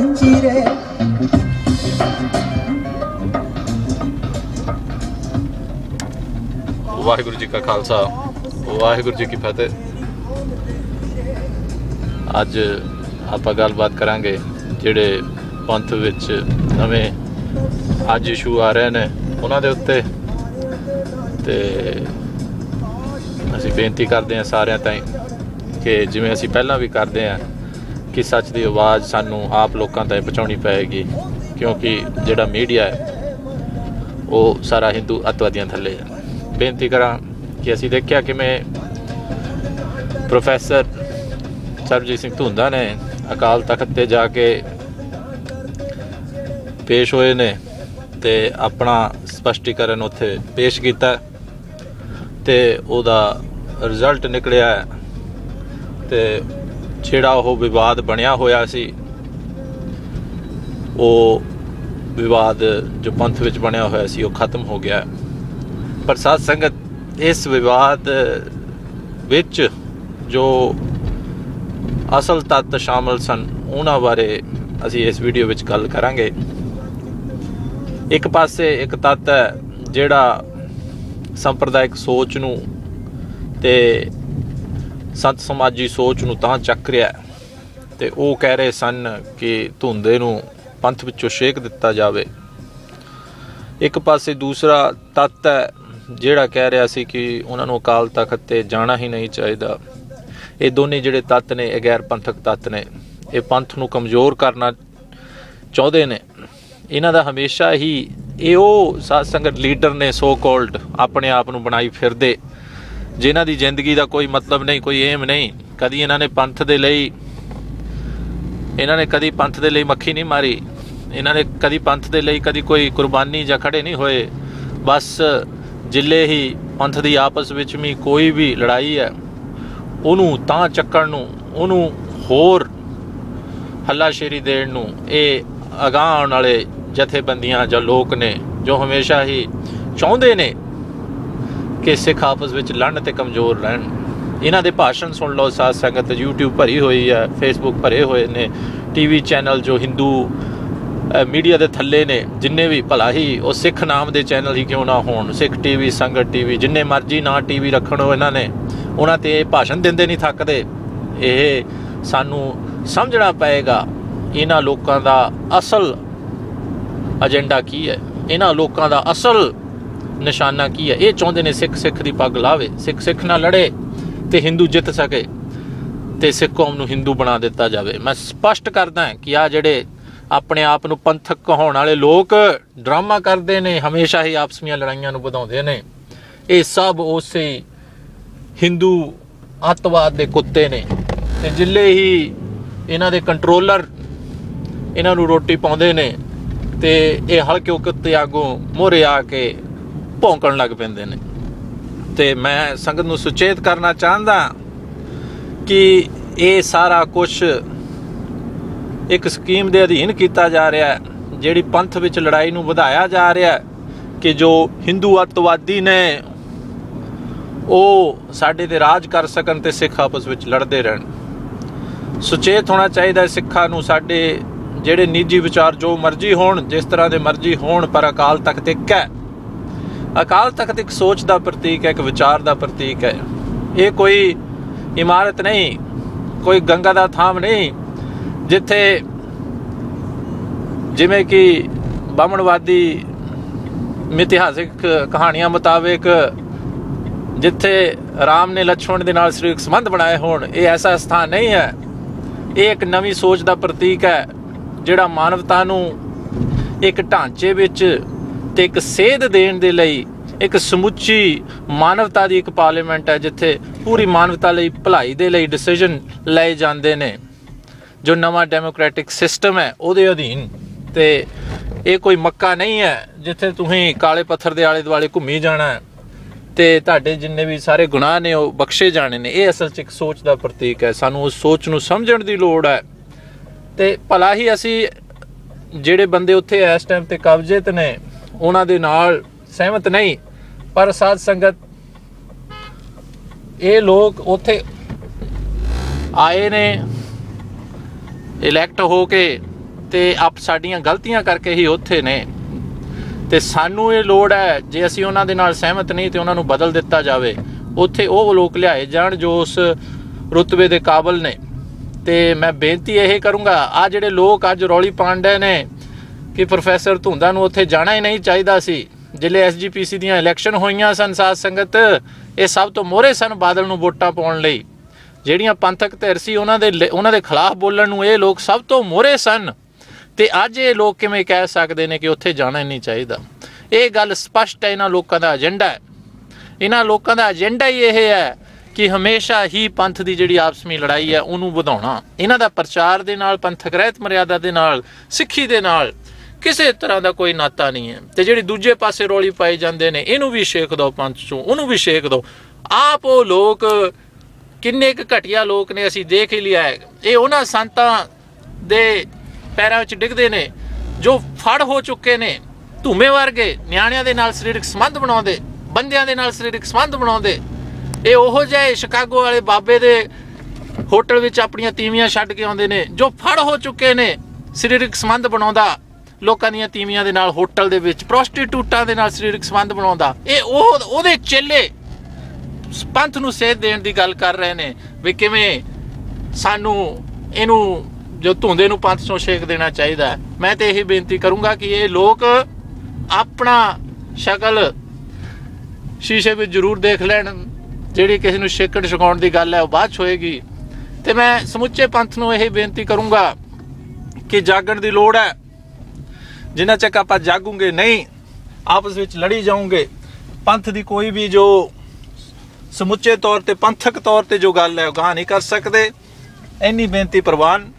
ਜੰਜੀਰੇ ਵਾਹਿਗੁਰੂ ਜੀ ਕਾ ਖਾਲਸਾ ਵਾਹਿਗੁਰੂ ਜੀ ਕੀ ਫਤਿਹ ਅੱਜ ਆਪਾਂ ਗੱਲਬਾਤ ਕਰਾਂਗੇ ਜਿਹੜੇ ਪੰਥ ਵਿੱਚ ਨਵੇਂ ਅੱਜ ਇਸ਼ੂ ਆ ਰਹੇ ਨੇ ਉਹਨਾਂ ਦੇ ਉੱਤੇ ਤੇ ਅਸੀਂ ਬੇਨਤੀ ਕਰਦੇ ਹਾਂ ਸਾਰਿਆਂ ਤਾਈਂ ਕਿ ਜਿਵੇਂ ਅਸੀਂ ਪਹਿਲਾਂ ਵੀ ਕਰਦੇ ਹਾਂ ਕਿ ਸੱਚ ਦੀ ਆਵਾਜ਼ ਸਾਨੂੰ ਆਪ ਲੋਕਾਂ ਤਾਈਂ ਪਹੁੰਚਾਉਣੀ ਪਏਗੀ, ਕਿਉਂਕਿ ਜਿਹੜਾ ਮੀਡੀਆ ਹੈ, ਉਹ ਸਾਰਾ ਹਿੰਦੂ ਅੱਤਵਾਦੀਆਂ ਥੱਲੇ ਹੈ। ਬੇਨਤੀ ਕਰਾਂ ਕਿ ਅਸੀਂ ਦੇਖਿਆ ਕਿਵੇਂ ਪ੍ਰੋਫੈਸਰ ਸਰਬਜੀਤ ਸਿੰਘ ਧੁੰਦਾ ਨੇ ਅਕਾਲ ਤਖਤ ਤੇ ਜਾ ਕੇ ਪੇਸ਼ ਹੋਏ ਨੇ ਤੇ ਆਪਣਾ ਸਪਸ਼ਟੀਕਰਨ ਉੱਥੇ ਪੇਸ਼ ਕੀਤਾ ਤੇ ਉਹਦਾ ਰਿਜ਼ਲਟ ਨਿਕਲਿਆ ਹੈ। ਤੇ ਜਿਹੜਾ ਉਹ ਵਿਵਾਦ ਬਣਿਆ ਹੋਇਆ ਸੀ, ਉਹ ਵਿਵਾਦ ਜੋ ਪੰਥ ਵਿੱਚ ਬਣਿਆ ਹੋਇਆ ਸੀ, ਉਹ ਖਤਮ ਹੋ ਗਿਆ। ਪਰ ਸਾਧ ਸੰਗਤ, ਇਸ ਵਿਵਾਦ ਵਿੱਚ ਜੋ ਅਸਲ ਤੱਤ ਸ਼ਾਮਲ ਸਨ, ਉਹਨਾਂ ਬਾਰੇ ਅਸੀਂ ਇਸ ਵੀਡੀਓ ਵਿੱਚ ਗੱਲ ਕਰਾਂਗੇ। ਇੱਕ ਪਾਸੇ ਇੱਕ ਤੱਤ ਹੈ ਜਿਹੜਾ ਸੰਪਰਦਾਇਕ ਸੋਚ ਨੂੰ ਤੇ ਸੰਤ ਸਮਾਜੀ ਸੋਚ ਨੂੰ ਤਾਂ ਚੱਕ ਰਿਹਾ ਤੇ ਉਹ ਕਹਿ ਰਹੇ ਸਨ ਕਿ ਧੁੰਦੇ ਨੂੰ ਪੰਥ ਵਿੱਚੋਂ ਛੇਕ ਦਿੱਤਾ ਜਾਵੇ। ਇੱਕ ਪਾਸੇ ਦੂਸਰਾ ਤੱਤ ਹੈ, ਜਿਹੜਾ ਕਹਿ ਰਿਹਾ ਸੀ ਕਿ ਉਹਨਾਂ ਨੂੰ ਅਕਾਲ ਤਖਤ ਤੇ ਜਾਣਾ ਹੀ ਨਹੀਂ ਚਾਹੀਦਾ। ਇਹ ਦੋਨੇ ਜਿਹੜੇ ਤੱਤ ਨੇ, ਇਹ ਗੈਰ ਪੰਥਕ ਤੱਤ ਨੇ। ਇਹ ਪੰਥ ਨੂੰ ਕਮਜ਼ੋਰ ਕਰਨਾ ਚਾਹੁੰਦੇ ਨੇ। ਇਹਨਾਂ ਦਾ ਹਮੇਸ਼ਾ ਹੀ ਇਹ ਉਹ ਸਾਧ ਸੰਗਤ ਲੀਡਰ ਨੇ ਸੋ ਕਾਲਡ ਆਪਣੇ ਆਪ ਨੂੰ ਬਣਾਈ ਫਿਰਦੇ। ਜਿਨ੍ਹਾਂ ਦੀ ਜ਼ਿੰਦਗੀ ਦਾ ਕੋਈ ਮਤਲਬ ਨਹੀਂ, ਕੋਈ ਏਮ ਨਹੀਂ, ਕਦੀ ਇਹਨਾਂ ਨੇ ਪੰਥ ਦੇ ਲਈ, ਇਹਨਾਂ ਨੇ ਕਦੀ ਪੰਥ ਦੇ ਲਈ ਮੱਖੀ ਨਹੀਂ ਮਾਰੀ, ਇਹਨਾਂ ਨੇ ਕਦੀ ਪੰਥ ਦੇ ਲਈ ਕਦੀ ਕੋਈ ਕੁਰਬਾਨੀ ਜਾਂ ਖੜੇ ਨਹੀਂ ਹੋਏ, ਬਸ ਜਿੱਲੇ ਹੀ ਪੰਥ ਦੀ ਆਪਸ ਵਿੱਚ ਵੀ ਕੋਈ ਵੀ ਲੜਾਈ ਹੈ, ਉਹਨੂੰ ਤਾਂ ਚੱਕਣ ਨੂੰ, ਉਹਨੂੰ ਹੋਰ ਹੱਲਾਸ਼ੇਰੀ ਦੇਣ ਨੂੰ ਇਹ ਅਗਾਹ ਆਉਣ ਵਾਲੇ ਜਥੇਬੰਦੀਆਂ ਜਾਂ ਲੋਕ ਨੇ ਜੋ ਹਮੇਸ਼ਾ ਹੀ ਚਾਹੁੰਦੇ ਨੇ ਕਿ ਸਿੱਖ ਆਪਸ ਵਿੱਚ ਲੜਨ ਤੇ ਕਮਜ਼ੋਰ ਰਹਿਣ। ਇਹਨਾਂ ਦੇ ਭਾਸ਼ਣ ਸੁਣ ਲਓ, ਸਾਧ ਸੰਗਤ YouTube ਭਰੀ ਹੋਈ ਹੈ, Facebook ਭਰੇ ਹੋਏ ਨੇ ਟੀਵੀ ਚੈਨਲ ਜੋ ਹਿੰਦੂ ਮੀਡੀਆ ਦੇ ਥੱਲੇ ਨੇ, ਜਿੰਨੇ ਵੀ ਭਲਾ ਹੀ ਉਹ ਸਿੱਖ ਨਾਮ ਦੇ ਚੈਨਲ ਹੀ ਕਿਉਂ ਨਾ ਹੋਣ? ਸਿੱਖ ਟੀਵੀ ਸੰਗਤ ਟੀਵੀ ਜਿੰਨੇ ਮਰਜ਼ੀ ਨਾ ਟੀਵੀ ਰੱਖਣੋ ਇਹਨਾਂ ਨੇ, ਉਹਨਾਂ ਤੇ ਇਹ ਭਾਸ਼ਣ ਦਿੰਦੇ ਨਹੀਂ ਥੱਕਦੇ। ਇਹ ਸਾਨੂੰ ਸਮਝਣਾ ਪਏਗਾ, ਇਹਨਾਂ ਲੋਕਾਂ ਦਾ ਅਸਲ ਏਜੰਡਾ ਕੀ ਹੈ? ਇਹਨਾਂ ਲੋਕਾਂ ਦਾ ਅਸਲ ਨਿਸ਼ਾਨਾ ਕੀ ਹੈ? ਇਹ ਚਾਹੁੰਦੇ ਨੇ ਸਿੱਖ ਸਿੱਖ ਦੀ ਪੱਗ ਲਾਵੇ, ਸਿੱਖ ਸਿੱਖ ਨਾਲ ਲੜੇ ਤੇ ਹਿੰਦੂ ਜਿੱਤ ਸਕੇ ਤੇ ਸਿੱਖ ਕੌਮ ਨੂੰ ਹਿੰਦੂ ਬਣਾ ਦਿੱਤਾ ਜਾਵੇ। ਮੈਂ ਸਪਸ਼ਟ ਕਰਦਾ ਕਿ ਆ ਜਿਹੜੇ ਆਪਣੇ ਆਪ ਨੂੰ ਪੰਥਕ ਕਹਾਉਣ ਵਾਲੇ ਲੋਕ ਡਰਾਮਾ ਕਰਦੇ ਨੇ, ਹਮੇਸ਼ਾ ਹੀ ਆਪਸ ਵਿੱਚ ਲੜਾਈਆਂ ਨੂੰ ਵਧਾਉਂਦੇ ਨੇ। ਇਹ ਸਭ ਉਸੇ ਹਿੰਦੂ ਅੱਤਵਾਦ ਦੇ ਕੁੱਤੇ ਨੇ। ਤੇ ਜਿੱਲੇ ਹੀ ਇਹਨਾਂ ਦੇ ਕੰਟਰੋਲਰ ਇਹਨਾਂ ਨੂੰ ਰੋਟੀ ਪਾਉਂਦੇ ਨੇ ਤੇ ਇਹ ਹਲਕੇ ਕੁੱਤੇ ਆਗੋਂ ਮੋਰੇ ਆ ਕੇ ਭੌਂਕਣ ਲੱਗ ਪੈਂਦੇ ਨੇ। ਤੇ ਮੈਂ ਸੰਗਤ ਨੂੰ ਸੁਚੇਤ ਕਰਨਾ ਚਾਹੁੰਦਾ ਕਿ ਇਹ ਸਾਰਾ ਕੁਝ ਇੱਕ ਸਕੀਮ ਦੇ ਅਧੀਨ ਕੀਤਾ ਜਾ ਰਿਹਾ ਹੈ, ਜਿਹੜੀ ਪੰਥ ਵਿੱਚ ਲੜਾਈ ਨੂੰ ਵਧਾਇਆ ਜਾ ਰਿਹਾ ਹੈ ਕਿ ਜੋ ਹਿੰਦੂ ਅੱਤਵਾਦੀ ਨੇ, ਉਹ ਸਾਡੇ ਤੇ ਰਾਜ ਕਰ ਸਕਣ ਤੇ ਸਿੱਖ ਆਪਸ ਵਿੱਚ ਲੜਦੇ ਰਹਿਣ। ਸੁਚੇਤ ਹੋਣਾ ਚਾਹੀਦਾ ਹੈ ਸਿੱਖਾਂ ਨੂੰ ਸਾਡੇ ਜਿਹੜੇ ਨਿੱਜੀ ਵਿਚਾਰ ਜੋ ਮਰਜ਼ੀ ਹੋਣ, ਜਿਸ ਤਰ੍ਹਾਂ ਦੇ ਮਰਜ਼ੀ ਹੋਣ, ਪਰ ਅਕਾਲ ਤਖਤ ਇੱਕ ਹੈ। ਅਕਾਲ ਤਖਤ ਇੱਕ ਸੋਚ ਦਾ ਪ੍ਰਤੀਕ ਹੈ, ਇੱਕ ਵਿਚਾਰ ਦਾ ਪ੍ਰਤੀਕ ਹੈ। ਇਹ ਕੋਈ ਇਮਾਰਤ ਨਹੀਂ, ਕੋਈ ਗੰਗਾ ਦਾ ਥਾਮ ਨਹੀਂ, ਜਿੱਥੇ ਜਿਵੇਂ ਕਿ ਬਾਮਣਵਾਦੀ ਇਤਿਹਾਸਿਕ ਕਹਾਣੀਆਂ ਮੁਤਾਬਕ ਜਿੱਥੇ ਰਾਮ ਨੇ ਲక్ష్మణ ਦੇ ਨਾਲ ਸਰੀਰਕ ਸੰਬੰਧ ਬਣਾਏ ਹੋਣ, ਇਹ ਐਸਾ ਸਥਾਨ ਨਹੀਂ ਹੈ। ਇਹ ਇੱਕ ਨਵੀਂ ਸੋਚ ਦਾ ਪ੍ਰਤੀਕ ਹੈ, ਜਿਹੜਾ ਮਾਨਵਤਾ ਨੂੰ ਇੱਕ ਢਾਂਚੇ ਵਿੱਚ ਤੇ ਇੱਕ ਸੇਧ ਦੇਣ ਦੇ ਲਈ ਇੱਕ ਸਮੁੱਚੀ ਮਾਨਵਤਾ ਦੀ ਇੱਕ ਪਾਰਲੀਮੈਂਟ ਹੈ, ਜਿੱਥੇ ਪੂਰੀ ਮਾਨਵਤਾ ਲਈ ਭਲਾਈ ਦੇ ਲਈ ਡਿਸੀਜਨ ਲਏ ਜਾਂਦੇ ਨੇ। ਜੋ ਨਵਾਂ ਡੈਮੋਕ੍ਰੈਟਿਕ ਸਿਸਟਮ ਹੈ, ਉਹਦੇ ਅਧੀਨ। ਤੇ ਇਹ ਕੋਈ ਮੱਕਾ ਨਹੀਂ ਹੈ, ਜਿੱਥੇ ਤੁਸੀਂ ਕਾਲੇ ਪੱਥਰ ਦੇ ਆਲੇ ਦੁਆਲੇ ਘੁੰਮੀ ਜਾਣਾ ਹੈ ਤੇ ਤੁਹਾਡੇ ਜਿੰਨੇ ਵੀ ਸਾਰੇ ਗੁਨਾਹ ਨੇ, ਉਹ ਬਖਸ਼ੇ ਜਾਣੇ ਨੇ। ਇਹ ਅਸਲ 'ਚ ਇੱਕ ਸੋਚ ਦਾ ਪ੍ਰਤੀਕ ਹੈ। ਸਾਨੂੰ ਉਸ ਸੋਚ ਨੂੰ ਸਮਝਣ ਦੀ ਲੋੜ ਹੈ। ਤੇ ਭਲਾ ਹੀ ਅਸੀਂ ਜਿਹੜੇ ਬੰਦੇ ਉੱਥੇ ਇਸ ਟਾਈਮ ਤੇ ਕਬਜ਼ੇ ਤੇ ਨੇ ਉਹਨਾਂ ਦੇ ਨਾਲ ਸਹਿਮਤ ਨਹੀਂ, ਪਰ ਸਾਧ ਸੰਗਤ, ਇਹ ਲੋਕ ਉੱਥੇ ਆਏ ਨੇ ਇਲੈਕਟ ਹੋ ਕੇ ਤੇ ਆਪ ਸਾਡੀਆਂ ਗਲਤੀਆਂ ਕਰਕੇ ਹੀ ਉੱਥੇ ਨੇ। ਤੇ ਸਾਨੂੰ ਇਹ ਲੋੜ ਹੈ, ਜੇ ਅਸੀਂ ਉਹਨਾਂ ਦੇ ਨਾਲ ਸਹਿਮਤ ਨਹੀਂ ਤੇ ਉਹਨਾਂ ਨੂੰ ਬਦਲ ਦਿੱਤਾ ਜਾਵੇ, ਉੱਥੇ ਉਹ ਲੋਕ ਲਿਆਏ ਜਾਣ ਜੋ ਉਸ ਰੁਤਬੇ ਦੇ ਕਾਬਲ ਨੇ। ਤੇ ਮੈਂ ਬੇਨਤੀ ਇਹ ਕਰੂੰਗਾ ਆ ਜਿਹੜੇ ਲੋਕ ਅੱਜ ਰੌਲੀ ਪਾਂਡੇ ਨੇ ਕਿ ਪ੍ਰੋਫੈਸਰ ਧੁੰਦਾ ਨੂੰ ਉੱਥੇ ਜਾਣਾ ਹੀ ਨਹੀਂ ਚਾਹੀਦਾ ਸੀ। ਜਿਲੇ ਐਸਜੀਪੀਸੀ ਦੀਆਂ ਇਲੈਕਸ਼ਨ ਹੋਈਆਂ ਸਨ ਸਾਧ ਸੰਗਤ, ਇਹ ਸਭ ਤੋਂ ਮੋਹਰੇ ਸਨ ਬਾਦਲ ਨੂੰ ਵੋਟਾਂ ਪਾਉਣ ਲਈ। ਜਿਹੜੀਆਂ ਪੰਥਕ ਧਿਰ ਸੀ, ਉਹਨਾਂ ਦੇ ਲ- ਉਹਨਾਂ ਦੇ ਖਿਲਾਫ ਬੋਲਣ ਨੂੰ ਇਹ ਲੋਕ ਸਭ ਤੋਂ ਮੋਹਰੇ ਸਨ। ਤੇ ਅੱਜ ਇਹ ਲੋਕ ਕਿਵੇਂ ਕਹਿ ਸਕਦੇ ਨੇ ਕਿ ਉੱਥੇ ਜਾਣਾ ਹੀ ਨਹੀਂ ਚਾਹੀਦਾ? ਇਹ ਗੱਲ ਸਪਸ਼ਟ ਹੈ, ਇਹਨਾਂ ਲੋਕਾਂ ਦਾ ਏਜੰਡਾ ਹੈ। ਇਹਨਾਂ ਲੋਕਾਂ ਦਾ ਏਜੰਡਾ ਹੀ ਇਹ ਹੈ ਕਿ ਹਮੇਸ਼ਾ ਹੀ ਪੰਥ ਦੀ ਜਿਹੜੀ ਆਪਸਮੀ ਲੜਾਈ ਹੈ, ਉਹਨੂੰ ਵਧਾਉਣਾ। ਇਹਨਾਂ ਦਾ ਪ੍ਰਚਾਰ ਦੇ ਨਾਲ, ਪੰਥਕ ਰਹਿਤ ਮਰਿਆਦਾ ਦੇ ਨਾਲ, ਸਿੱਖੀ ਦੇ ਨਾਲ ਕਿਸੇ ਤਰ੍ਹਾਂ ਦਾ ਕੋਈ ਨਾਤਾ ਨਹੀਂ ਹੈ। ਤੇ ਜਿਹੜੀ ਦੂਜੇ ਪਾਸੇ ਰੋਲੀ ਪਾਈ ਜਾਂਦੇ ਨੇ, ਇਹਨੂੰ ਵੀ ਛੇਕ ਦਿਓ ਪੰਥ ਚੋਂ, ਉਹਨੂੰ ਵੀ ਛੇਕ ਦਿਓ ਆਪ ਉਹ ਲੋਕ, ਕਿੰਨੇ ਕੁ ਘਟੀਆ ਲੋਕ ਨੇ, ਅਸੀਂ ਦੇਖ ਹੀ ਲਿਆ ਹੈ। ਇਹ ਉਹਨਾਂ ਸੰਤਾਂ ਦੇ ਪੈਰਾਂ ਵਿੱਚ ਡਿੱਗਦੇ ਨੇ, ਜੋ ਫੜ ਹੋ ਚੁੱਕੇ ਨੇ। ਧੂਮੇ ਵਰਗੇ, ਨਿਆਣਿਆਂ ਦੇ ਨਾਲ ਸਰੀਰਕ ਸੰਬੰਧ ਬਣਾਉਂਦੇ, ਬੰਦਿਆਂ ਦੇ ਨਾਲ ਸਰੀਰਕ ਸੰਬੰਧ ਬਣਾਉਂਦੇ। ਇਹ ਉਹੋ ਜਿਹੇ ਸ਼ਿਕਾਗੋ ਵਾਲੇ ਬਾਬੇ ਦੇ ਹੋਟਲ ਵਿੱਚ ਆਪਣੀਆਂ ਤੀਵੀਆਂ ਛੱਡ ਕੇ ਆਉਂਦੇ ਨੇ, ਜੋ ਫੜ ਹੋ ਚੁੱਕੇ ਨੇ, ਸਰੀਰਕ ਸੰਬੰਧ ਬਣਾਉਂਦਾ। ਲੋਕਾਂ ਦੀਆਂ ਤੀਵੀਆਂ ਦੇ ਨਾਲ ਹੋਟਲ ਦੇ ਵਿੱਚ, ਪ੍ਰੋਸਟੀਟਿਊਟਾਂ ਦੇ ਨਾਲ ਸਰੀਰਕ ਸੰਬੰਧ ਬਣਾਉਂਦਾ। ਇਹ ਉਹ, ਉਹਦੇ ਚੇਲੇ ਪੰਥ ਨੂੰ ਸੇਧ ਦੇਣ ਦੀ ਗੱਲ ਕਰ ਰਹੇ ਨੇ ਵੀ ਕਿਵੇਂ ਸਾਨੂੰ ਇਹਨੂੰ, ਜੋ ਧੁੰਦੇ ਨੂੰ ਪੰਥ ਚੋਂ ਛੇਕ ਦੇਣਾ ਚਾਹੀਦਾ ਮੈਂ ਤੇ ਇਹੀ ਬੇਨਤੀ ਕਰੂੰਗਾ ਕਿ ਇਹ ਲੋਕ ਆਪਣਾ ਸ਼ਕਲ ਸ਼ੀਸ਼ੇ ਵਿੱਚ ਜ਼ਰੂਰ ਦੇਖ ਲੈਣ। ਜਿਹੜੀ ਕਿਸੇ ਨੂੰ ਛੇਕਣ ਛਕਾਉਣ ਦੀ ਗੱਲ ਹੈ, ਉਹ ਬਾਅਦ 'ਚ ਹੋਏਗੀ। ਤੇ ਮੈਂ ਸਮੁੱਚੇ ਪੰਥ ਨੂੰ ਇਹ ਬੇਨਤੀ ਕਰੂੰਗਾ ਕਿ ਜਾਗਣ ਦੀ ਲੋੜ ਹੈ। ਜਿੰਨਾ ਚੱਕ ਆਪਾਂ ਜਾਗੂਗੇ ਨਹੀਂ, ਆਪਸ ਵਿੱਚ ਲੜੀ ਜਾਓਗੇ ਪੰਥ ਦੀ ਕੋਈ ਵੀ ਜੋ ਸਮੁੱਚੇ ਤੌਰ ਤੇ, ਪੰਥਕ ਤੌਰ ਤੇ ਜੋ ਗੱਲ ਹੈ, ਉਹ ਗਾਹ ਨਹੀਂ ਕਰ ਸਕਦੇ। ਇੰਨੀ ਬੇਨਤੀ ਪ੍ਰਵਾਨ,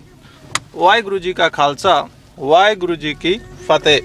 ਵਾਹਿਗੁਰੂ ਜੀ ਕਾ ਖਾਲਸਾ, ਵਾਹਿਗੁਰੂ ਜੀ ਕੀ ਫਤਿਹ।